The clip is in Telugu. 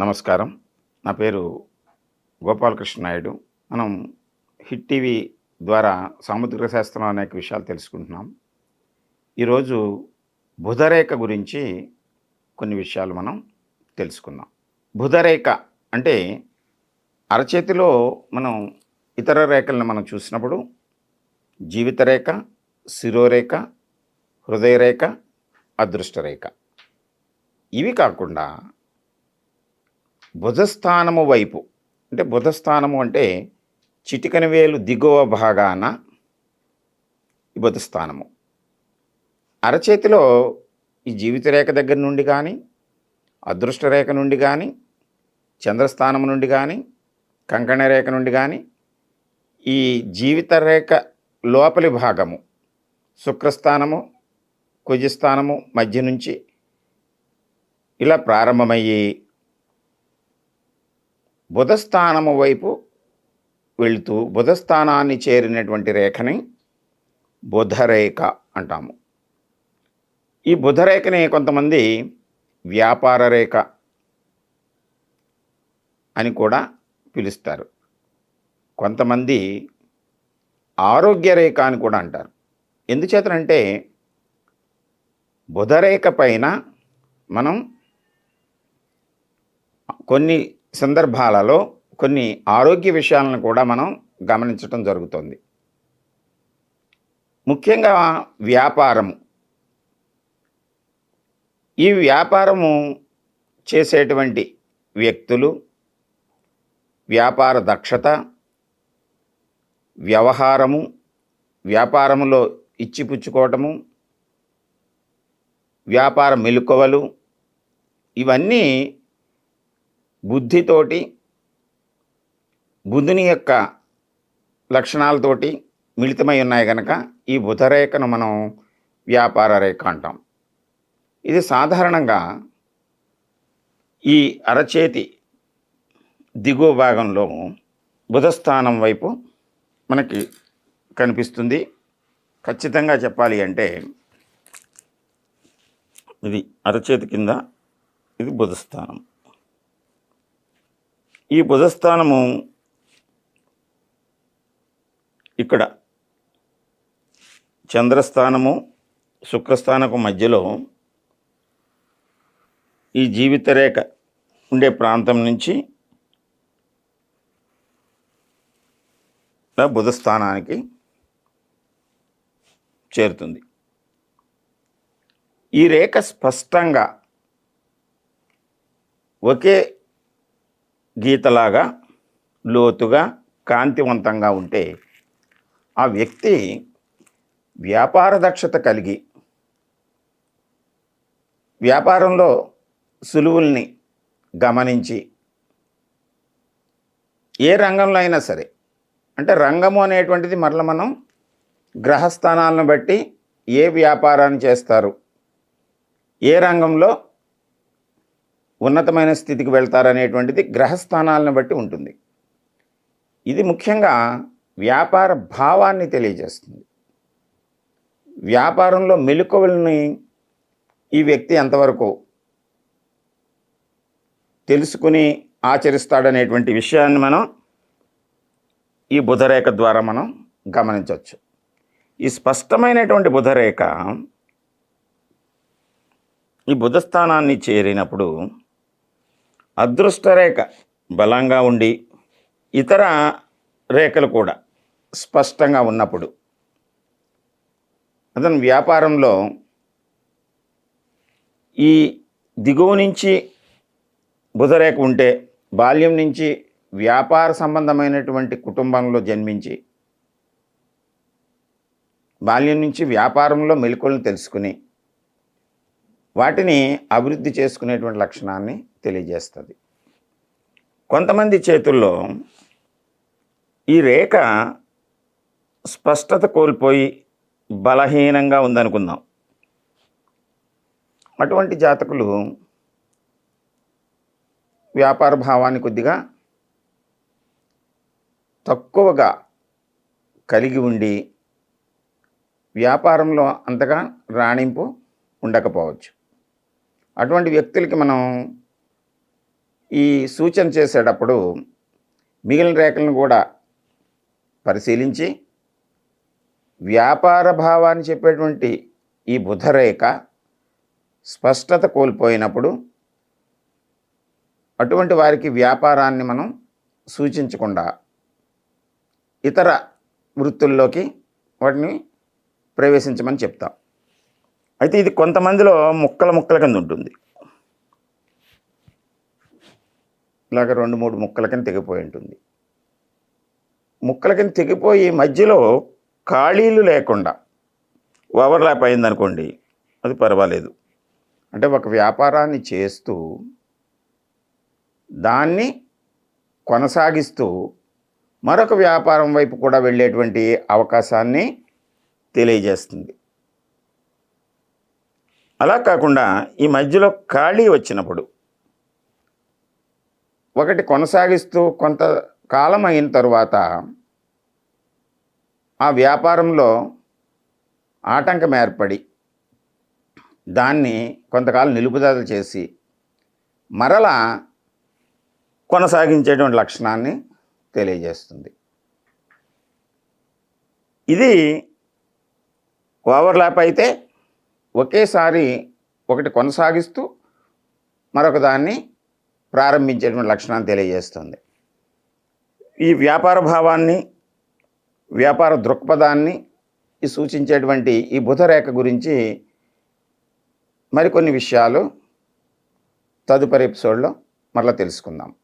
నమస్కారం. నా పేరు గోపాలకృష్ణ నాయుడు. మనం హిట్ టీవీ ద్వారా సాముద్రిక శాస్త్రం అనేక విషయాలు తెలుసుకుంటున్నాం. ఈరోజు బుధరేఖ గురించి కొన్ని విషయాలు మనం తెలుసుకుందాం. బుధరేఖ అంటే అరచేతిలో మనం ఇతర రేఖలను మనం చూసినప్పుడు జీవిత రేఖ శిరోరేఖ హృదయరేఖ అదృష్టరేఖ. ఇవి కాకుండా భుజస్థానము వైపు. అంటే భుజస్థానము అంటే చిటికన వేలు దిగువ భాగాన ఈ భుజస్థానము అరచేతిలో ఈ జీవిత రేఖ దగ్గర నుండి కానీ అదృష్ట రేఖ నుండి కానీ చంద్రస్థానం నుండి కానీ కంకణ రేఖ నుండి కానీ ఈ జీవిత రేఖ లోపలి భాగము శుక్రస్థానము కుజస్థానము మధ్య నుంచి ఇలా ప్రారంభమయ్యి బుధస్థానము వైపు వెళుతూ బుధస్థానాన్ని చేరినటువంటి రేఖని బుధరేఖ అంటాము. ఈ బుధరేఖని కొంతమంది వ్యాపార రేఖ అని కూడా పిలుస్తారు. కొంతమంది ఆరోగ్య రేఖ అని కూడా అంటారు. ఎందుచేతనంటే బుధరేఖ పైన మనం కొన్ని సందర్భాలలో కొన్ని ఆరోగ్య విషయాలను కూడా మనం గమనించటం జరుగుతుంది. ముఖ్యంగా వ్యాపారము. ఈ వ్యాపారము చేసేటువంటి వ్యక్తులు వ్యాపార దక్షత వ్యవహారము వ్యాపారములో ఇచ్చిపుచ్చుకోవటము వ్యాపార మెలకువలు ఇవన్నీ బుద్ధితోటి బుధుని యొక్క లక్షణాలతోటి మిళితమై ఉన్నాయి కనుక ఈ బుధరేఖను మనం వ్యాపార రేఖ అంటాం. ఇది సాధారణంగా ఈ అరచేతి దిగువ భాగంలో బుధస్థానం వైపు మనకి కనిపిస్తుంది. ఖచ్చితంగా చెప్పాలి అంటే ఇది అరచేతి కింద ఇది బుధస్థానం. ఈ బుధస్థానము ఇక్కడ చంద్రస్థానము శుక్రస్థానకు మధ్యలో ఈ జీవిత రేఖ ఉండే ప్రాంతం నుంచి బుధస్థానానికి చేరుతుంది. ఈ రేఖ స్పష్టంగా ఒకే గీతలాగా లోతుగా కాంతివంతంగా ఉంటే ఆ వ్యక్తి వ్యాపార దక్షత కలిగి వ్యాపారంలో సులువుల్ని గమనించి ఏ రంగంలో అయినా సరే అంటే రంగము అనేటువంటిది మరల మనం గ్రహస్థానాలను బట్టి ఏ వ్యాపారాన్ని చేస్తారు ఏ రంగంలో ఉన్నతమైన స్థితికి వెళ్తారనేటువంటిది గ్రహస్థానాలను బట్టి ఉంటుంది. ఇది ముఖ్యంగా వ్యాపార భావాన్ని తెలియజేస్తుంది. వ్యాపారంలో మెలకువల్ని ఈ వ్యక్తి ఎంతవరకు తెలుసుకుని ఆచరిస్తాడనేటువంటి విషయాన్ని మనం ఈ బుధరేఖ ద్వారా మనం గమనించవచ్చు. ఈ స్పష్టమైనటువంటి బుధరేఖ ఈ బుధస్థానాన్ని చేరినప్పుడు అదృష్టరేఖ బలంగా ఉండి ఇతర రేఖలు కూడా స్పష్టంగా ఉన్నప్పుడు అతను వ్యాపారంలో ఈ దిగువ నుంచి బుధరేఖ ఉంటే బాల్యం నుంచి వ్యాపార సంబంధమైనటువంటి కుటుంబంలో జన్మించి బాల్యం నుంచి వ్యాపారంలో మెలకువలను తెలుసుకుని వాటిని అభివృద్ధి చేసుకునేటువంటి లక్షణాన్ని తెలియజేస్తుంది. కొంతమంది చేతుల్లో ఈ రేఖ స్పష్టత కోల్పోయి బలహీనంగా ఉందనుకుందాం. అటువంటి జాతకులు వ్యాపార భావాన్ని కొద్దిగా తక్కువగా కలిగి ఉండి వ్యాపారంలో అంతగా రాణింపు ఉండకపోవచ్చు. అటువంటి వ్యక్తులకి మనం ఈ సూచన చేసేటప్పుడు మిగిలిన రేఖలను కూడా పరిశీలించి వ్యాపార భావాన్ని చెప్పేటువంటి ఈ బుధరేఖ స్పష్టత కోల్పోయినప్పుడు అటువంటి వారికి వ్యాపారాన్ని మనం సూచించకుండా ఇతర వృత్తుల్లోకి వాటిని ప్రవేశించమని చెప్తాం. అయితే ఇది కొంతమందిలో ముక్కల ముక్కల కింద ఉంటుంది. ఇలాగ రెండు మూడు ముక్కల కింద తెగిపోయి ఉంటుంది. ముక్కల కింద తెగిపోయి మధ్యలో ఖాళీలు లేకుండా ఓవర్లాప్ అయిందనుకోండి అది పర్వాలేదు. అంటే ఒక వ్యాపారాన్ని చేస్తూ దాన్ని కొనసాగిస్తూ మరొక వ్యాపారం వైపు కూడా వెళ్ళేటువంటి అవకాశాన్ని తెలియజేస్తుంది. అలా కాకుండా ఈ మధ్యలో ఖాళీ వచ్చినప్పుడు ఒకటి కొనసాగిస్తూ కొంత కాలం అయిన తర్వాత ఆ వ్యాపారంలో ఆటంకం ఏర్పడి దాన్ని కొంతకాలం నిలుపుదల చేసి మరలా కొనసాగించేటువంటి లక్షణాన్ని తెలియజేస్తుంది. ఇది ఓవర్లాప్ అయితే ఒకేసారి ఒకటి కొనసాగిస్తూ మరొక దాన్ని ప్రారంభించేటువంటి లక్షణాన్ని తెలియజేస్తుంది. ఈ వ్యాపార భావాన్ని వ్యాపార దృక్పథాన్ని సూచించేటువంటి ఈ బుధరేఖ గురించి మరికొన్ని విషయాలు తదుపరి ఎపిసోడ్లో మరలా తెలుసుకుందాం.